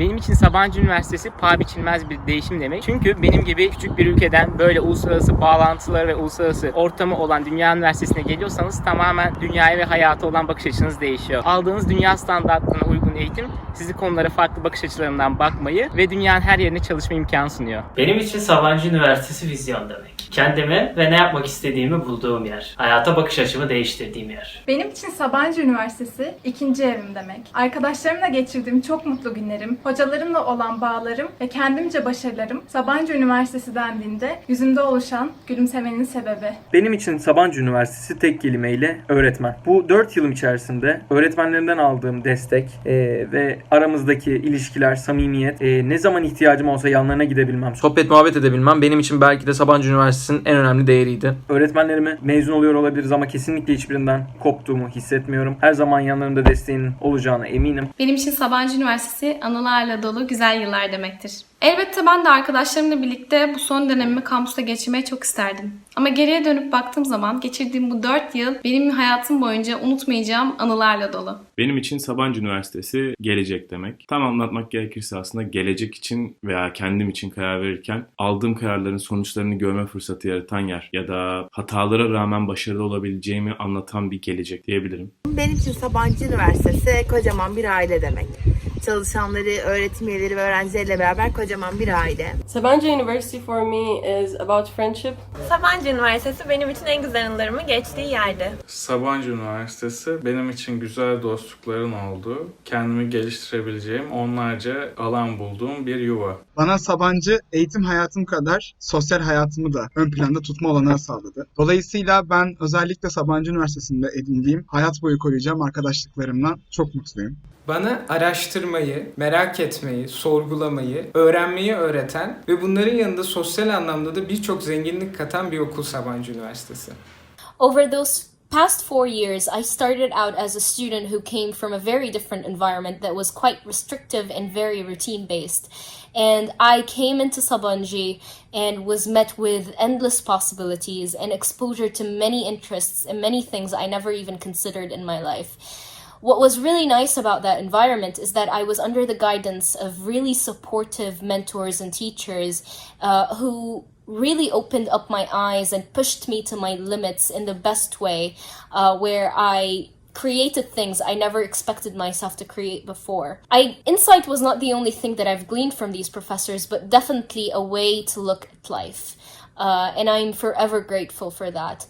Benim için Sabancı Üniversitesi paha biçilmez bir değişim demek. Çünkü benim gibi küçük bir ülkeden böyle uluslararası bağlantıları ve uluslararası ortamı olan Dünya Üniversitesi'ne geliyorsanız tamamen dünyaya ve hayata olan bakış açınız değişiyor. Aldığınız dünya standartlarına uygun eğitim sizi konulara farklı bakış açılarından bakmayı ve dünyanın her yerine çalışma imkanı sunuyor. Benim için Sabancı Üniversitesi vizyon demek. Kendimi ve ne yapmak istediğimi bulduğum yer. Hayata bakış açımı değiştirdiğim yer. Benim için Sabancı Üniversitesi ikinci evim demek. Arkadaşlarımla geçirdiğim çok mutlu günlerim, hocalarımla olan bağlarım ve kendimce başarılarım Sabancı Üniversitesi dendiğinde yüzümde oluşan gülümsemenin sebebi. Benim için Sabancı Üniversitesi tek kelimeyle öğretmen. Bu 4 yılım içerisinde öğretmenlerimden aldığım destek e, ve aramızdaki ilişkiler, samimiyet, e, ne zaman ihtiyacım olsa yanlarına gidebilmem, sohbet muhabbet edebilmem benim için belki de Sabancı Üniversitesi'nin en önemli değeriydi. Öğretmenlerimi mezun oluyor olabiliriz ama kesinlikle hiçbirinden koptuğumu hissetmiyorum. Her zaman yanlarında desteğinin olacağına eminim. Benim için Sabancı Üniversitesi anılarla dolu güzel yıllar demektir. Elbette ben de arkadaşlarımla birlikte bu son dönemimi kampüste geçirmeyi çok isterdim. Ama geriye dönüp baktığım zaman geçirdiğim bu 4 yıl benim hayatım boyunca unutmayacağım anılarla dolu. Benim için Sabancı Üniversitesi gelecek demek. Tam anlatmak gerekirse aslında gelecek için veya kendim için karar verirken aldığım kararların sonuçlarını görme fırsatı yaratan yer ya da hatalara rağmen başarılı olabileceğimi anlatan bir gelecek diyebilirim. Benim için Sabancı Üniversitesi kocaman bir aile demek. Çalışanları, öğretim üyeleri ve öğrencileriyle beraber kocaman bir aile. Sabancı University for me is about friendship. Sabancı Üniversitesi benim için en güzel anılarımın geçtiği yerdi. Sabancı Üniversitesi benim için güzel dostlukların olduğu, kendimi geliştirebileceğim onlarca alan bulduğum bir yuva. Bana Sabancı eğitim hayatım kadar sosyal hayatımı da ön planda tutma olanağı sağladı. Dolayısıyla ben özellikle Sabancı Üniversitesi'nde edindiğim hayat boyu koruyacağım arkadaşlıklarımdan çok mutluyum. Bana araştırmayı, merak etmeyi, sorgulamayı, öğrenmeyi öğreten ve bunların yanında sosyal anlamda da birçok zenginlik katan bir okul Sabancı Üniversitesi. Over those past four years, I started out as a student who came from a very different environment that was quite restrictive and very routine based. And I came into Sabanji and was met with endless possibilities and exposure to many interests and many things I never even considered in my life. What was really nice about that environment is that I was under the guidance of really supportive mentors and teachers uh, who really opened up my eyes and pushed me to my limits in the best way, uh, where I created things I never expected myself to create before. I insight was not the only thing that I've gleaned from these professors, but definitely a way to look at life. Uh, and I'm forever grateful for that.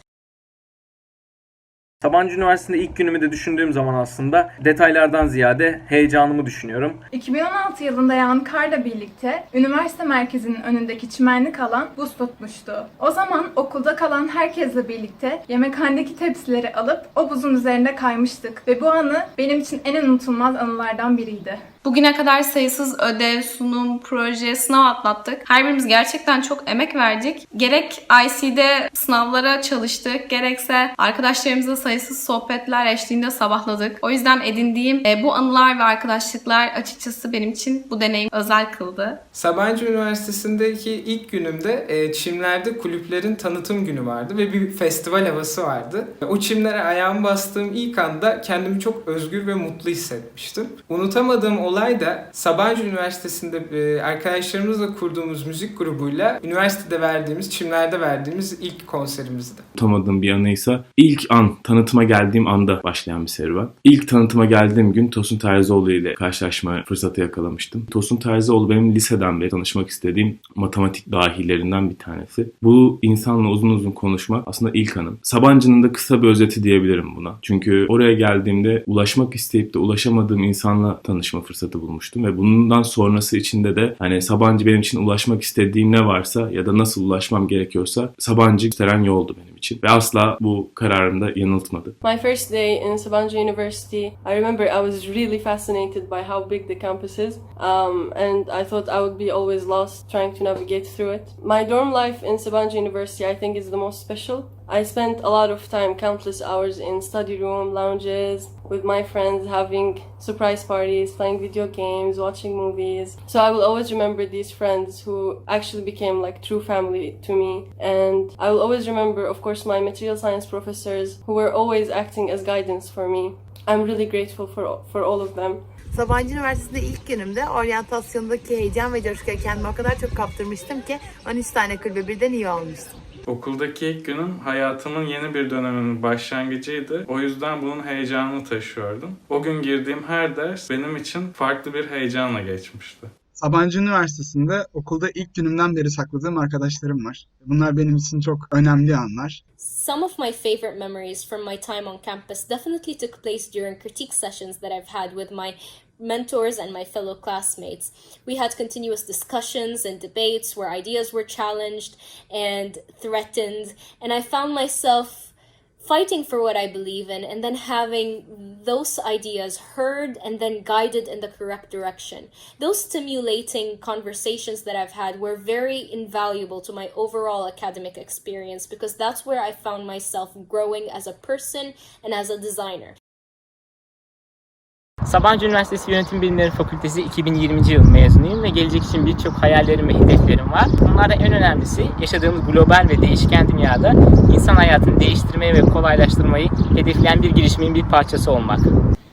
Sabancı Üniversitesi'nde ilk günümü de düşündüğüm zaman aslında detaylardan ziyade heyecanımı düşünüyorum. 2016 yılında yağan karla birlikte üniversite merkezinin önündeki çimenlik alan buz tutmuştu. O zaman okulda kalan herkesle birlikte yemekhanedeki tepsileri alıp o buzun üzerinde kaymıştık ve bu anı benim için en unutulmaz anılardan biriydi. Bugüne kadar sayısız ödev, sunum, proje, sınav atlattık. Her birimiz gerçekten çok emek verdik. Gerek IC'de sınavlara çalıştık, gerekse arkadaşlarımızla sayısız sohbetler eşliğinde sabahladık. O yüzden edindiğim e, bu anılar ve arkadaşlıklar açıkçası benim için bu deneyim özel kıldı. Sabancı Üniversitesi'ndeki ilk günümde e, çimlerde kulüplerin tanıtım günü vardı ve bir festival havası vardı. O çimlere ayağımı bastığım ilk anda kendimi çok özgür ve mutlu hissetmiştim. Unutamadığım olay da Sabancı Üniversitesi'nde e, arkadaşlarımızla kurduğumuz müzik grubuyla üniversitede verdiğimiz, çimlerde verdiğimiz ilk konserimizdi. Unutamadığım bir anıysa ilk an tanıtıma geldiğim anda başlayan bir serüven. İlk tanıtıma geldiğim gün Tosun Terzioğlu ile karşılaşma fırsatı yakalamıştım. Tosun Terzioğlu benim liseden beri tanışmak istediğim matematik dahilerinden bir tanesi. Bu insanla uzun uzun konuşmak aslında ilk anım. Sabancı'nın da kısa bir özeti diyebilirim buna. Çünkü oraya geldiğimde ulaşmak isteyip de ulaşamadığım insanla tanışma fırsatı bulmuştum ve bundan sonrası içinde de hani Sabancı benim için ulaşmak istediğim ne varsa ya da nasıl ulaşmam gerekiyorsa Sabancı gösteren yoldu benim için ve asla bu kararımda yanıltmadı. My first day in Sabancı University, I remember I was really fascinated by how big the campus is, um, and I thought I would be always lost trying to navigate through it. My dorm life in Sabancı University, I think, is the most special. I spent a lot of time, countless hours in study room, lounges, with my friends, having surprise parties, playing video games, watching movies. So I will always remember these friends who actually became like true family to me. And I will always remember, of course, my material science professors who were always acting as guidance for me. I'm really grateful for, for all of them. Sabancı Üniversitesi'nde ilk günümde oryantasyondaki heyecan ve coşkuya kendimi o kadar çok kaptırmıştım ki 13 tane kulübe birden iyi olmuştum. Okuldaki ilk günüm hayatımın yeni bir döneminin başlangıcıydı. O yüzden bunun heyecanını taşıyordum. O gün girdiğim her ders benim için farklı bir heyecanla geçmişti. Sabancı Üniversitesi'nde okulda ilk günümden beri sakladığım arkadaşlarım var. Bunlar benim için çok önemli anlar. Some of my favorite memories from my time on campus definitely took place during critique sessions that I've had with my mentors and my fellow classmates. We had continuous discussions and debates where ideas were challenged and threatened, and I found myself fighting for what I believe in and then having those ideas heard and then guided in the correct direction. Those stimulating conversations that I've had were very invaluable to my overall academic experience because that's where I found myself growing as a person and as a designer. Sabancı Üniversitesi Yönetim Bilimleri Fakültesi 2020 yıl mezunuyum ve gelecek için birçok hayallerim ve hedeflerim var. Bunlardan en önemlisi yaşadığımız global ve değişken dünyada insan hayatını değiştirmeyi ve kolaylaştırmayı hedefleyen bir girişimin bir parçası olmak.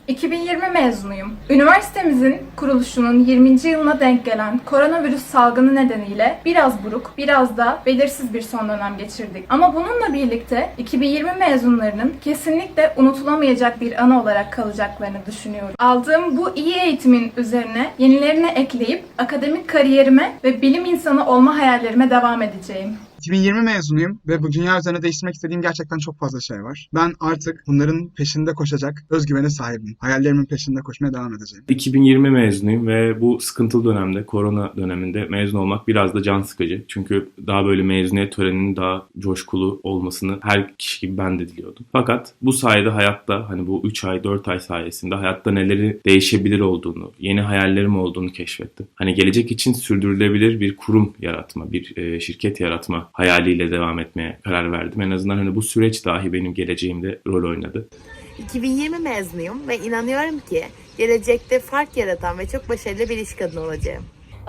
2020 mezunuyum. Üniversitemizin kuruluşunun 20. yılına denk gelen koronavirüs salgını nedeniyle biraz buruk, biraz da belirsiz bir son dönem geçirdik. Ama bununla birlikte 2020 mezunlarının kesinlikle unutulamayacak bir anı olarak kalacaklarını düşünüyorum. Aldığım bu iyi eğitimin üzerine yenilerini ekleyip akademik kariyerime ve bilim insanı olma hayallerime devam edeceğim. 2020 mezunuyum ve bu dünya üzerine değiştirmek istediğim gerçekten çok fazla şey var. Ben artık bunların peşinde koşacak özgüvene sahibim. Hayallerimin peşinde koşmaya devam edeceğim. 2020 mezunuyum ve bu sıkıntılı dönemde, korona döneminde mezun olmak biraz da can sıkıcı. Çünkü daha böyle mezuniyet töreninin daha coşkulu olmasını her kişi gibi ben de diliyordum. Fakat bu sayede hayatta hani bu 3 ay 4 ay sayesinde hayatta neleri değişebilir olduğunu, yeni hayallerim olduğunu keşfettim. Hani gelecek için sürdürülebilir bir kurum yaratma, bir e, şirket yaratma hayaliyle devam etmeye karar verdim. En azından hani bu süreç dahi benim geleceğimde rol oynadı. 2020 mezunuyum ve inanıyorum ki gelecekte fark yaratan ve çok başarılı bir iş kadını olacağım.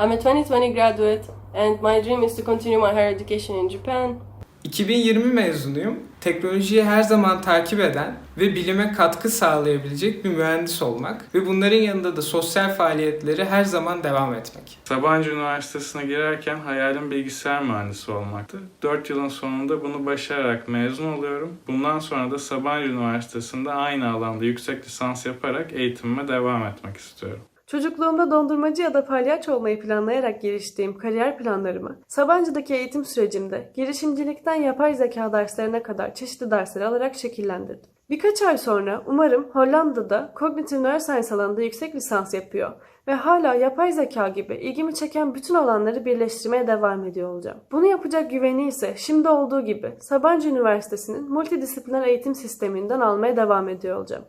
I'm a 2020 graduate, and my dream is to continue my higher education in Japan. 2020 mezunuyum. Teknolojiyi her zaman takip eden ve bilime katkı sağlayabilecek bir mühendis olmak ve bunların yanında da sosyal faaliyetleri her zaman devam etmek. Sabancı Üniversitesi'ne girerken hayalim bilgisayar mühendisi olmaktı. 4 yılın sonunda bunu başararak mezun oluyorum. Bundan sonra da Sabancı Üniversitesi'nde aynı alanda yüksek lisans yaparak eğitimime devam etmek istiyorum. Çocukluğumda dondurmacı ya da palyaço olmayı planlayarak geliştiğim kariyer planlarımı, Sabancı'daki eğitim sürecimde girişimcilikten yapay zeka derslerine kadar çeşitli dersleri alarak şekillendirdim. Birkaç ay sonra umarım Hollanda'da Cognitive Neuroscience alanında yüksek lisans yapıyor ve hala yapay zeka gibi ilgimi çeken bütün alanları birleştirmeye devam ediyor olacağım. Bunu yapacak güveni ise şimdi olduğu gibi Sabancı Üniversitesi'nin multidisipliner eğitim sisteminden almaya devam ediyor olacağım.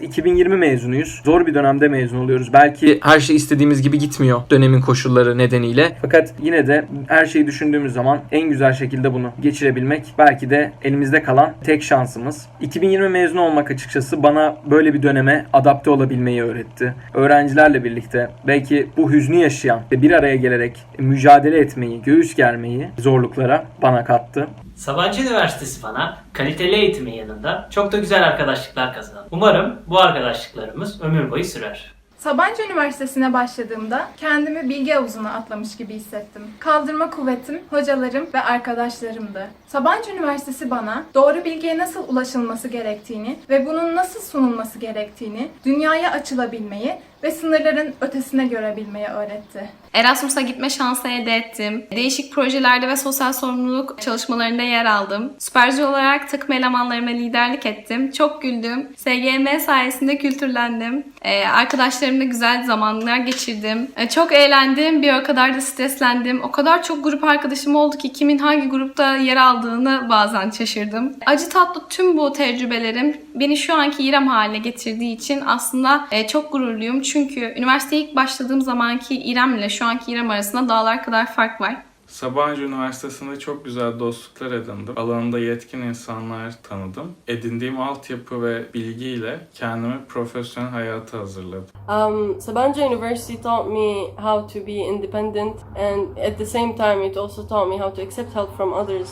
2020 mezunuyuz. Zor bir dönemde mezun oluyoruz. Belki her şey istediğimiz gibi gitmiyor dönemin koşulları nedeniyle. Fakat yine de her şeyi düşündüğümüz zaman en güzel şekilde bunu geçirebilmek belki de elimizde kalan tek şansımız. 2020 mezun olmak açıkçası bana böyle bir döneme adapte olabilmeyi öğretti. Öğrencilerle birlikte belki bu hüznü yaşayan ve bir araya gelerek mücadele etmeyi, göğüs germeyi zorluklara bana kattı. Sabancı Üniversitesi bana kaliteli eğitimin yanında çok da güzel arkadaşlıklar kazandı. Umarım bu arkadaşlıklarımız ömür boyu sürer. Sabancı Üniversitesi'ne başladığımda kendimi bilgi havuzuna atlamış gibi hissettim. Kaldırma kuvvetim, hocalarım ve arkadaşlarımdı. Sabancı Üniversitesi bana doğru bilgiye nasıl ulaşılması gerektiğini ve bunun nasıl sunulması gerektiğini, dünyaya açılabilmeyi ve sınırların ötesine görebilmeyi öğretti. Erasmus'a gitme şansı elde ettim. Değişik projelerde ve sosyal sorumluluk çalışmalarında yer aldım. Süperci olarak takım elemanlarıma liderlik ettim. Çok güldüm. SGM sayesinde kültürlendim. Ee, arkadaşlarımla güzel zamanlar geçirdim. Ee, çok eğlendim. Bir o kadar da streslendim. O kadar çok grup arkadaşım oldu ki kimin hangi grupta yer aldığını bazen şaşırdım. Acı tatlı tüm bu tecrübelerim beni şu anki İrem haline getirdiği için aslında e, çok gururluyum. Çünkü üniversiteye ilk başladığım zamanki İrem ile şu anki İrem arasında dağlar kadar fark var. Sabancı Üniversitesi'nde çok güzel dostluklar edindim. Alanında yetkin insanlar tanıdım. Edindiğim altyapı ve bilgiyle kendimi profesyonel hayata hazırladım. Um, Sabancı University taught me how to be independent, and at the same time, it also taught me how to accept help from others.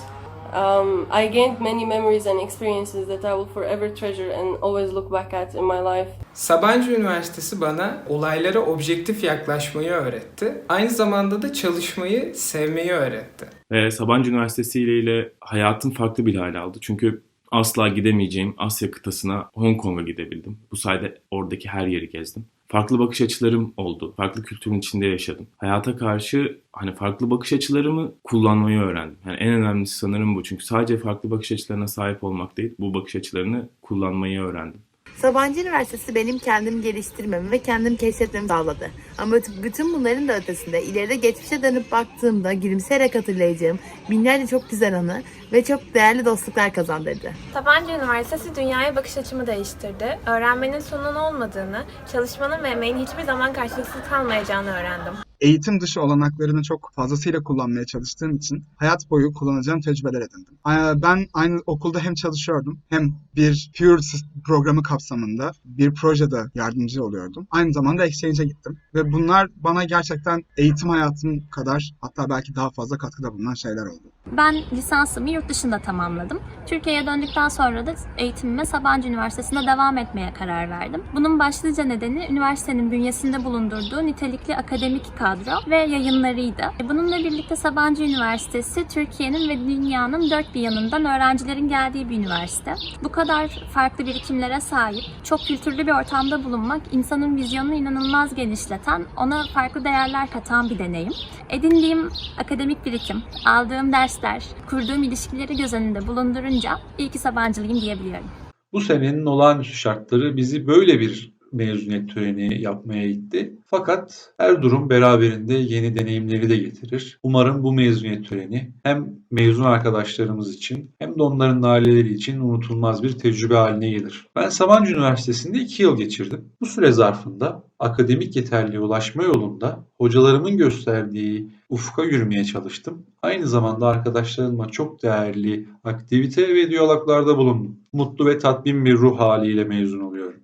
Um, I gained many memories and experiences that I will forever treasure and always look back at in my life. Sabancı Üniversitesi bana olaylara objektif yaklaşmayı öğretti. Aynı zamanda da çalışmayı sevmeyi öğretti. Ve Sabancı Üniversitesi ile ile hayatım farklı bir hale aldı. Çünkü asla gidemeyeceğim Asya kıtasına Hong Kong'a gidebildim. Bu sayede oradaki her yeri gezdim. Farklı bakış açılarım oldu. Farklı kültürün içinde yaşadım. Hayata karşı hani farklı bakış açılarımı kullanmayı öğrendim. Yani en önemlisi sanırım bu. Çünkü sadece farklı bakış açılarına sahip olmak değil, bu bakış açılarını kullanmayı öğrendim. Sabancı Üniversitesi benim kendimi geliştirmemi ve kendimi keşfetmemi sağladı. Ama bütün bunların da ötesinde ileride geçmişe dönüp baktığımda gülümseyerek hatırlayacağım binlerce çok güzel anı ve çok değerli dostluklar kazandırdı. Sabancı Üniversitesi dünyaya bakış açımı değiştirdi. Öğrenmenin sonunun olmadığını, çalışmanın ve emeğin hiçbir zaman karşılıksız kalmayacağını öğrendim. Eğitim dışı olanaklarını çok fazlasıyla kullanmaya çalıştığım için hayat boyu kullanacağım tecrübeler edindim. Ee, Ben aynı okulda hem çalışıyordum hem bir Pure programı kapsamında bir projede yardımcı oluyordum. Aynı zamanda exchange'e gittim ve bunlar bana gerçekten eğitim hayatım kadar hatta belki daha fazla katkıda bulunan şeyler oldu. Ben lisansımı yurt dışında tamamladım. Türkiye'ye döndükten sonra da eğitimime Sabancı Üniversitesi'nde devam etmeye karar verdim. Bunun başlıca nedeni üniversitenin bünyesinde bulundurduğu nitelikli akademik kadro ve yayınlarıydı. Bununla birlikte Sabancı Üniversitesi Türkiye'nin ve dünyanın dört bir yanından öğrencilerin geldiği bir üniversite. Bu kadar farklı birikimlere sahip, çok kültürlü bir ortamda bulunmak insanın vizyonunu inanılmaz genişleten, ona farklı değerler katan bir deneyim. Edindiğim akademik birikim, aldığım dersler, kurduğum ilişkileri göz önünde bulundurunca iyi ki Sabancılıyım diyebiliyorum. Bu senenin olağanüstü şartları bizi böyle bir mezuniyet töreni yapmaya itti. Fakat her durum beraberinde yeni deneyimleri de getirir. Umarım bu mezuniyet töreni hem mezun arkadaşlarımız için hem de onların aileleri için unutulmaz bir tecrübe haline gelir. Ben Sabancı Üniversitesi'nde 2 yıl geçirdim. Bu süre zarfında akademik yeterliğe ulaşma yolunda hocalarımın gösterdiği ufka yürümeye çalıştım. Aynı zamanda arkadaşlarımla çok değerli aktivite ve diyaloglarda bulundum. Mutlu ve tatmin bir ruh haliyle mezun oluyorum.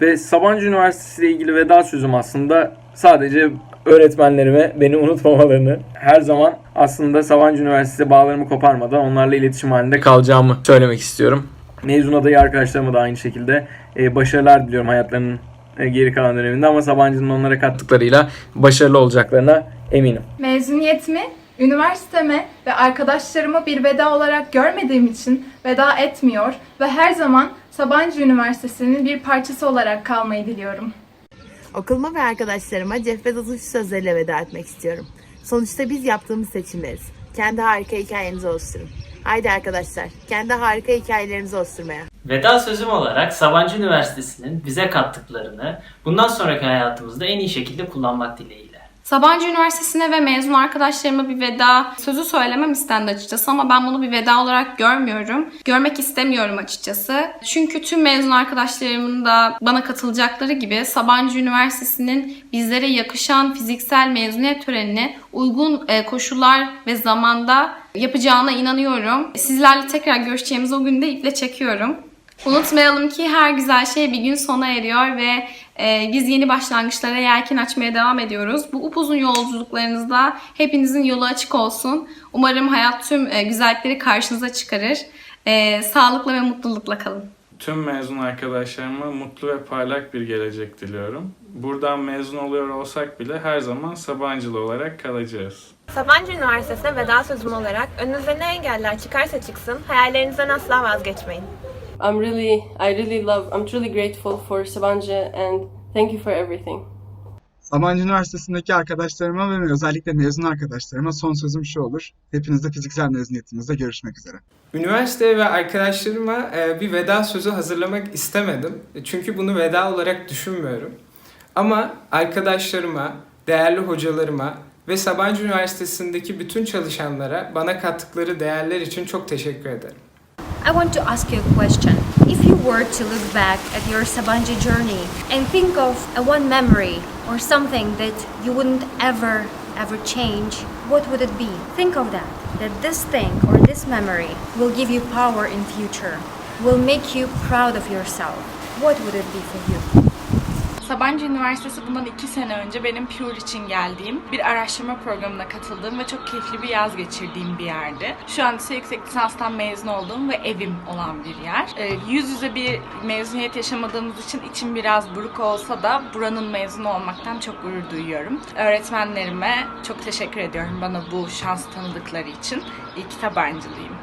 Ve Sabancı Üniversitesi ile ilgili veda sözüm aslında sadece öğretmenlerime beni unutmamalarını, her zaman aslında Sabancı Üniversitesi bağlarımı koparmadan onlarla iletişim halinde kalacağımı söylemek istiyorum. Mezun adayı arkadaşlarıma da aynı şekilde e, başarılar diliyorum hayatlarının e, geri kalan döneminde ama Sabancı'nın onlara kattıklarıyla başarılı olacaklarına eminim. Mezuniyetimi üniversiteme ve arkadaşlarımı bir veda olarak görmediğim için veda etmiyor ve her zaman Sabancı Üniversitesi'nin bir parçası olarak kalmayı diliyorum. Okuluma ve arkadaşlarıma Jeff Bezos'un şu sözleriyle veda etmek istiyorum. Sonuçta biz yaptığımız seçimleriz. Kendi harika hikayenizi oluşturun. Haydi arkadaşlar, kendi harika hikayelerinizi oluşturmaya. Veda sözüm olarak Sabancı Üniversitesi'nin bize kattıklarını bundan sonraki hayatımızda en iyi şekilde kullanmak dileğiyle. Sabancı Üniversitesi'ne ve mezun arkadaşlarıma bir veda sözü söylemem istendi açıkçası ama ben bunu bir veda olarak görmüyorum. Görmek istemiyorum açıkçası. Çünkü tüm mezun arkadaşlarımın da bana katılacakları gibi Sabancı Üniversitesi'nin bizlere yakışan fiziksel mezuniyet törenini uygun e, koşullar ve zamanda yapacağına inanıyorum. Sizlerle tekrar görüşeceğimiz o günde iple çekiyorum. Unutmayalım ki her güzel şey bir gün sona eriyor ve e, biz yeni başlangıçlara yelken açmaya devam ediyoruz. Bu upuzun yolculuklarınızda hepinizin yolu açık olsun. Umarım hayat tüm e, güzellikleri karşınıza çıkarır. E, sağlıkla ve mutlulukla kalın. Tüm mezun arkadaşlarıma mutlu ve parlak bir gelecek diliyorum. Buradan mezun oluyor olsak bile her zaman Sabancılı olarak kalacağız. Sabancı Üniversitesi'ne veda sözüm olarak önünüze ne engeller çıkarsa çıksın hayallerinizden asla vazgeçmeyin. I'm really, I really love, I'm truly grateful for Sabancı and thank you for everything. Sabancı Üniversitesi'ndeki arkadaşlarıma ve özellikle mezun arkadaşlarıma son sözüm şu olur. Hepinizle fiziksel mezuniyetimizde görüşmek üzere. Üniversiteye ve arkadaşlarıma e, bir veda sözü hazırlamak istemedim. Çünkü bunu veda olarak düşünmüyorum. Ama arkadaşlarıma, değerli hocalarıma ve Sabancı Üniversitesi'ndeki bütün çalışanlara bana kattıkları değerler için çok teşekkür ederim. I want to ask you a question. If you were to look back at your Sabanji journey and think of a one memory or something that you wouldn't ever, ever change, what would it be? Think of that. That this thing or this memory will give you power in future, will make you proud of yourself. What would it be for you? Sabancı Üniversitesi bundan iki sene önce benim Pure için geldiğim bir araştırma programına katıldığım ve çok keyifli bir yaz geçirdiğim bir yerdi. Şu an ise yüksek lisanstan mezun olduğum ve evim olan bir yer. Ee, yüz yüze bir mezuniyet yaşamadığımız için içim biraz buruk olsa da buranın mezunu olmaktan çok gurur duyuyorum. Öğretmenlerime çok teşekkür ediyorum bana bu şans tanıdıkları için. İyi ki Sabancılıyım.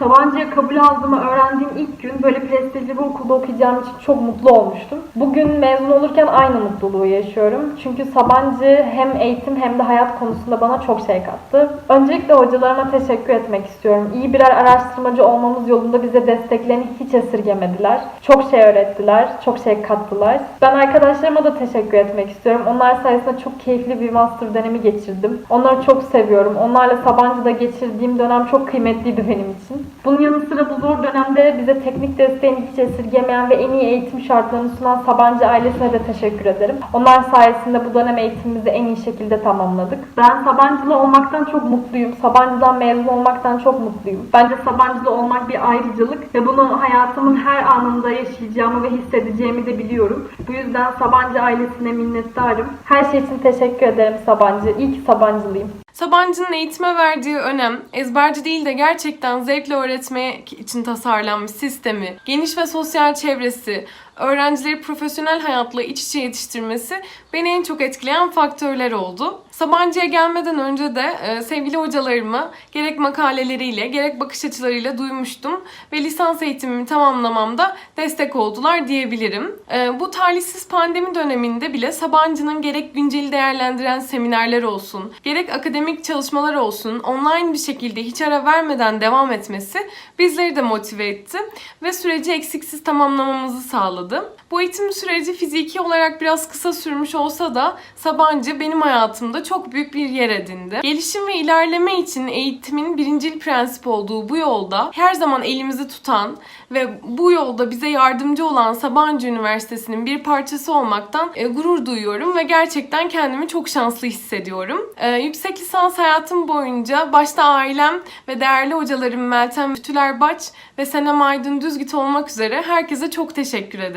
Sabancı'ya kabul aldığımı öğrendiğim ilk gün böyle prestijli bir okulda okuyacağım için çok mutlu olmuştum. Bugün mezun olurken aynı mutluluğu yaşıyorum. Çünkü Sabancı hem eğitim hem de hayat konusunda bana çok şey kattı. Öncelikle hocalarıma teşekkür etmek istiyorum. İyi birer araştırmacı olmamız yolunda bize desteklerini hiç esirgemediler. Çok şey öğrettiler, çok şey kattılar. Ben arkadaşlarıma da teşekkür etmek istiyorum. Onlar sayesinde çok keyifli bir master dönemi geçirdim. Onları çok seviyorum. Onlarla Sabancı'da geçirdiğim dönem çok kıymetliydi benim için. Bunun yanı sıra bu zor dönemde bize teknik desteğini hiç esirgemeyen ve en iyi eğitim şartlarını sunan Sabancı ailesine de teşekkür ederim. Onlar sayesinde bu dönem eğitimimizi en iyi şekilde tamamladık. Ben Sabancılı olmaktan çok mutluyum. Sabancı'dan mezun olmaktan çok mutluyum. Bence Sabancılı olmak bir ayrıcalık ve bunu hayatımın her anında yaşayacağımı ve hissedeceğimi de biliyorum. Bu yüzden Sabancı ailesine minnettarım. Her şey için teşekkür ederim Sabancı. İyi ki Sabancılıyım. Sabancı'nın eğitime verdiği önem, ezberci değil de gerçekten zevkle öğretmek için tasarlanmış sistemi, geniş ve sosyal çevresi, öğrencileri profesyonel hayatla iç içe yetiştirmesi beni en çok etkileyen faktörler oldu. Sabancı'ya gelmeden önce de e, sevgili hocalarımı gerek makaleleriyle gerek bakış açılarıyla duymuştum ve lisans eğitimimi tamamlamamda destek oldular diyebilirim. E, bu talihsiz pandemi döneminde bile Sabancı'nın gerek günceli değerlendiren seminerler olsun, gerek akademik çalışmalar olsun online bir şekilde hiç ara vermeden devam etmesi bizleri de motive etti ve süreci eksiksiz tamamlamamızı sağladı. Bu eğitim süreci fiziki olarak biraz kısa sürmüş olsa da Sabancı benim hayatımda çok büyük bir yer edindi. Gelişim ve ilerleme için eğitimin birincil prensip olduğu bu yolda her zaman elimizi tutan ve bu yolda bize yardımcı olan Sabancı Üniversitesi'nin bir parçası olmaktan e, gurur duyuyorum ve gerçekten kendimi çok şanslı hissediyorum. E, yüksek lisans hayatım boyunca başta ailem ve değerli hocalarım Meltem Bütüler Baç ve Senem Aydın Düzgit olmak üzere herkese çok teşekkür ederim.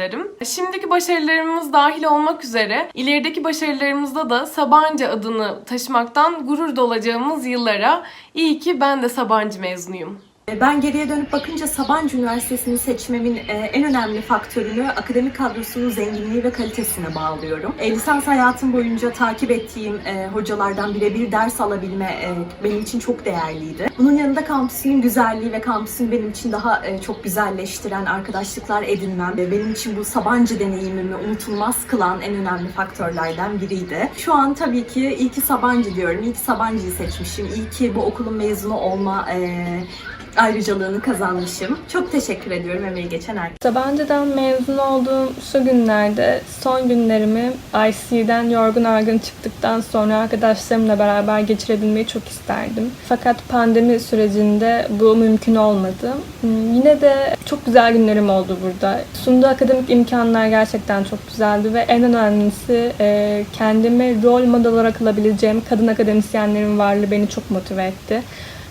Şimdiki başarılarımız dahil olmak üzere ilerideki başarılarımızda da Sabancı adını taşımaktan gurur dolacağımız yıllara iyi ki ben de Sabancı mezunuyum. Ben geriye dönüp bakınca Sabancı Üniversitesi'ni seçmemin e, en önemli faktörünü akademik kadrosunun zenginliği ve kalitesine bağlıyorum. E, lisans hayatım boyunca takip ettiğim e, hocalardan birebir ders alabilme benim için çok değerliydi. Bunun yanında kampüsün güzelliği ve kampüsün benim için daha çok güzelleştiren arkadaşlıklar edinmem ve benim için bu Sabancı deneyimimi unutulmaz kılan en önemli faktörlerden biriydi. Şu an tabii ki iyi ki Sabancı diyorum. İyi ki Sabancı'yı seçmişim. İyi ki bu okulun mezunu olma ayrıcalığını kazanmışım. Çok teşekkür ediyorum emeği geçen herkese. Sabancı'dan mezun olduğum şu günlerde son günlerimi IC'den yorgun argın çıktıktan sonra arkadaşlarımla beraber geçirebilmeyi çok isterdim. Fakat pandemi sürecinde bu mümkün olmadı. Hmm, Yine de çok güzel günlerim oldu burada. Sunduğu akademik imkanlar gerçekten çok güzeldi ve en önemlisi e, kendimi rol model olarak alabileceğim kadın akademisyenlerin varlığı beni çok motive etti.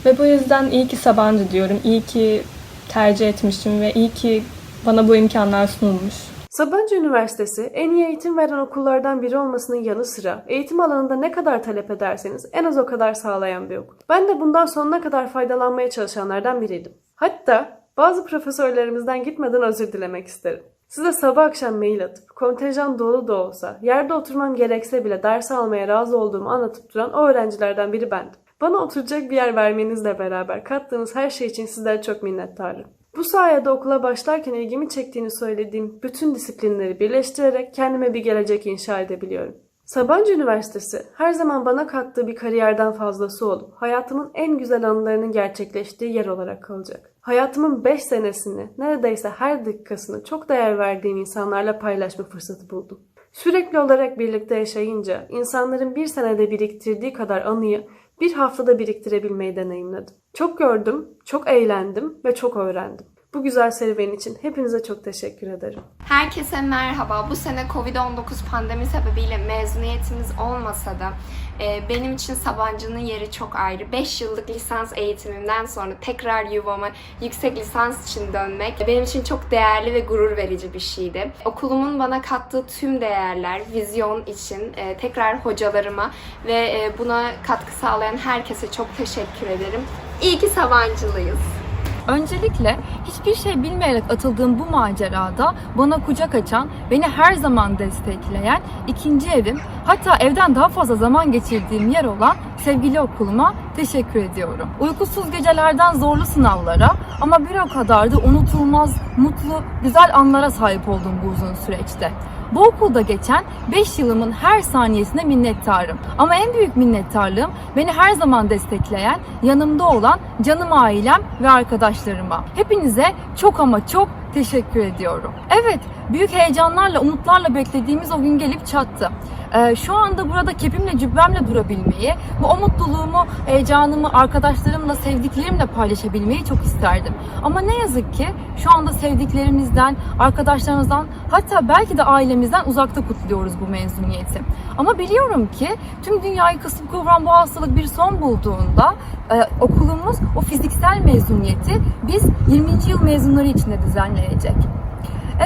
Ve bu yüzden iyi ki Sabancı diyorum. İyi ki tercih etmişim ve iyi ki bana bu imkanlar sunulmuş. Sabancı Üniversitesi en iyi eğitim veren okullardan biri olmasının yanı sıra eğitim alanında ne kadar talep ederseniz en az o kadar sağlayan bir okul. Ben de bundan sonuna kadar faydalanmaya çalışanlardan biriydim. Hatta bazı profesörlerimizden gitmeden özür dilemek isterim. Size sabah akşam mail atıp kontenjan dolu da olsa yerde oturmam gerekse bile ders almaya razı olduğumu anlatıp duran o öğrencilerden biri bendim. Bana oturacak bir yer vermenizle beraber kattığınız her şey için sizlere çok minnettarım. Bu sayede okula başlarken ilgimi çektiğini söylediğim bütün disiplinleri birleştirerek kendime bir gelecek inşa edebiliyorum. Sabancı Üniversitesi her zaman bana kattığı bir kariyerden fazlası olup hayatımın en güzel anılarının gerçekleştiği yer olarak kalacak. Hayatımın 5 senesini, neredeyse her dakikasını çok değer verdiğim insanlarla paylaşma fırsatı buldum. Sürekli olarak birlikte yaşayınca insanların bir senede biriktirdiği kadar anıyı bir haftada biriktirebilmeyi deneyimledim. Çok gördüm, çok eğlendim ve çok öğrendim. Bu güzel serüven için hepinize çok teşekkür ederim. Herkese merhaba. Bu sene Covid-19 pandemi sebebiyle mezuniyetimiz olmasa da e, benim için Sabancı'nın yeri çok ayrı. 5 yıllık lisans eğitimimden sonra tekrar yuvama yüksek lisans için dönmek benim için çok değerli ve gurur verici bir şeydi. Okulumun bana kattığı tüm değerler, vizyon için e, tekrar hocalarıma ve e, buna katkı sağlayan herkese çok teşekkür ederim. İyi ki Sabancılıyız. Öncelikle hiçbir şey bilmeyerek atıldığım bu macerada bana kucak açan, beni her zaman destekleyen ikinci evim, hatta evden daha fazla zaman geçirdiğim yer olan sevgili okuluma teşekkür ediyorum. Uykusuz gecelerden zorlu sınavlara ama bir o kadar da unutulmaz, mutlu, güzel anlara sahip oldum bu uzun süreçte. Bu okulda geçen 5 yılımın her saniyesine minnettarım. Ama en büyük minnettarlığım beni her zaman destekleyen, yanımda olan canım ailem ve arkadaşlarıma. Hepinize çok ama çok teşekkür ediyorum. Evet, büyük heyecanlarla, umutlarla beklediğimiz o gün gelip çattı. Ee, şu anda burada kepimle cübbemle durabilmeyi, bu o mutluluğumu, heyecanımı arkadaşlarımla, sevdiklerimle paylaşabilmeyi çok isterdim. Ama ne yazık ki şu anda sevdiklerimizden, arkadaşlarımızdan, hatta belki de ailemizden uzakta kutluyoruz bu mezuniyeti. Ama biliyorum ki tüm dünyayı kasıp kavuran bu hastalık bir son bulduğunda e, okulumuz o fiziksel mezuniyeti biz 20. yıl mezunları içinde düzenleyecek.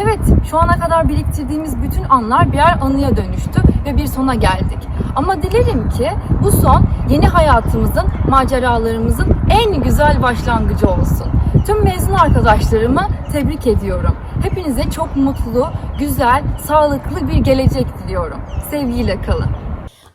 Evet, şu ana kadar biriktirdiğimiz bütün anlar birer anıya dönüştü ve bir sona geldik. Ama dilerim ki bu son yeni hayatımızın, maceralarımızın en güzel başlangıcı olsun. Tüm mezun arkadaşlarımı tebrik ediyorum. Hepinize çok mutlu, güzel, sağlıklı bir gelecek diliyorum. Sevgiyle kalın.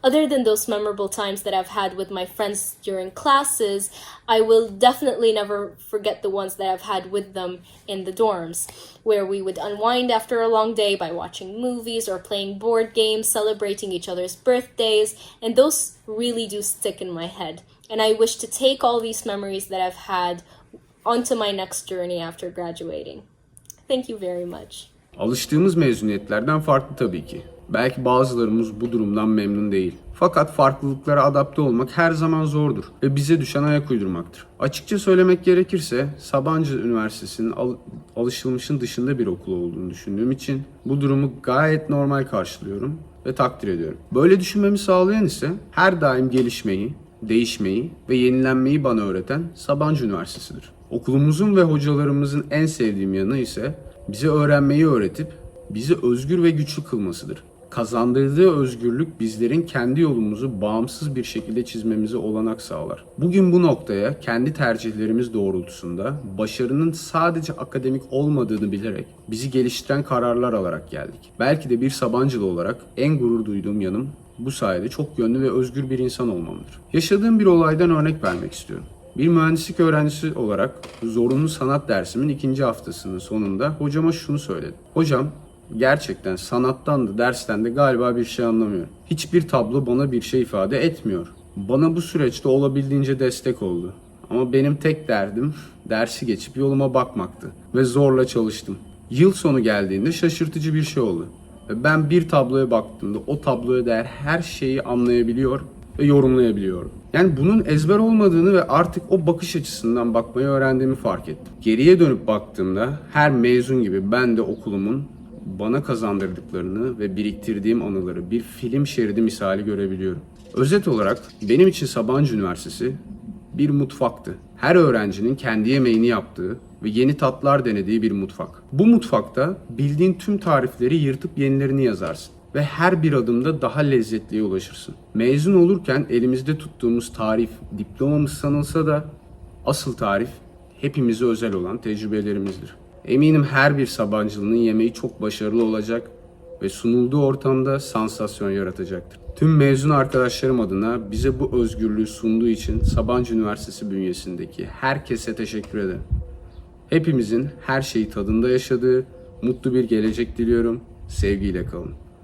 Other than those memorable times that I've had with my friends during classes, I will definitely never forget the ones that I've had with them in the dorms, where we would unwind after a long day by watching movies or playing board games, celebrating each other's birthdays, and those really do stick in my head. And I wish to take all these memories that I've had onto my next journey after graduating. Thank you very much. Alıştığımız mezuniyetlerden farklı tabii ki. Belki bazılarımız bu durumdan memnun değil. Fakat farklılıklara adapte olmak her zaman zordur ve bize düşen ayak uydurmaktır. Açıkça söylemek gerekirse Sabancı Üniversitesi'nin al- alışılmışın dışında bir okul olduğunu düşündüğüm için bu durumu gayet normal karşılıyorum ve takdir ediyorum. Böyle düşünmemi sağlayan ise her daim gelişmeyi, değişmeyi ve yenilenmeyi bana öğreten Sabancı Üniversitesi'dir. Okulumuzun ve hocalarımızın en sevdiğim yanı ise bize öğrenmeyi öğretip bizi özgür ve güçlü kılmasıdır. Kazandırdığı özgürlük bizlerin kendi yolumuzu bağımsız bir şekilde çizmemize olanak sağlar. Bugün bu noktaya kendi tercihlerimiz doğrultusunda başarının sadece akademik olmadığını bilerek bizi geliştiren kararlar alarak geldik. Belki de bir Sabancılı olarak en gurur duyduğum yanım bu sayede çok yönlü ve özgür bir insan olmamdır. Yaşadığım bir olaydan örnek vermek istiyorum. Bir mühendislik öğrencisi olarak zorunlu sanat dersimin ikinci haftasının sonunda hocama şunu söyledim. Hocam gerçekten sanattan da dersten de galiba bir şey anlamıyorum. Hiçbir tablo bana bir şey ifade etmiyor. Bana bu süreçte olabildiğince destek oldu. Ama benim tek derdim dersi geçip yoluma bakmaktı ve zorla çalıştım. Yıl sonu geldiğinde şaşırtıcı bir şey oldu. Ve ben bir tabloya baktığımda o tabloya değer her şeyi anlayabiliyor ve yorumlayabiliyorum. Yani bunun ezber olmadığını ve artık o bakış açısından bakmayı öğrendiğimi fark ettim. Geriye dönüp baktığımda her mezun gibi ben de okulumun bana kazandırdıklarını ve biriktirdiğim anıları bir film şeridi misali görebiliyorum. Özet olarak benim için Sabancı Üniversitesi bir mutfaktı. Her öğrencinin kendi yemeğini yaptığı ve yeni tatlar denediği bir mutfak. Bu mutfakta bildiğin tüm tarifleri yırtıp yenilerini yazarsın ve her bir adımda daha lezzetliye ulaşırsın. Mezun olurken elimizde tuttuğumuz tarif diplomamız sanılsa da asıl tarif hepimize özel olan tecrübelerimizdir. Eminim her bir Sabancılı'nın yemeği çok başarılı olacak ve sunulduğu ortamda sansasyon yaratacaktır. Tüm mezun arkadaşlarım adına bize bu özgürlüğü sunduğu için Sabancı Üniversitesi bünyesindeki herkese teşekkür ederim. Hepimizin her şeyi tadında yaşadığı mutlu bir gelecek diliyorum. Sevgiyle kalın.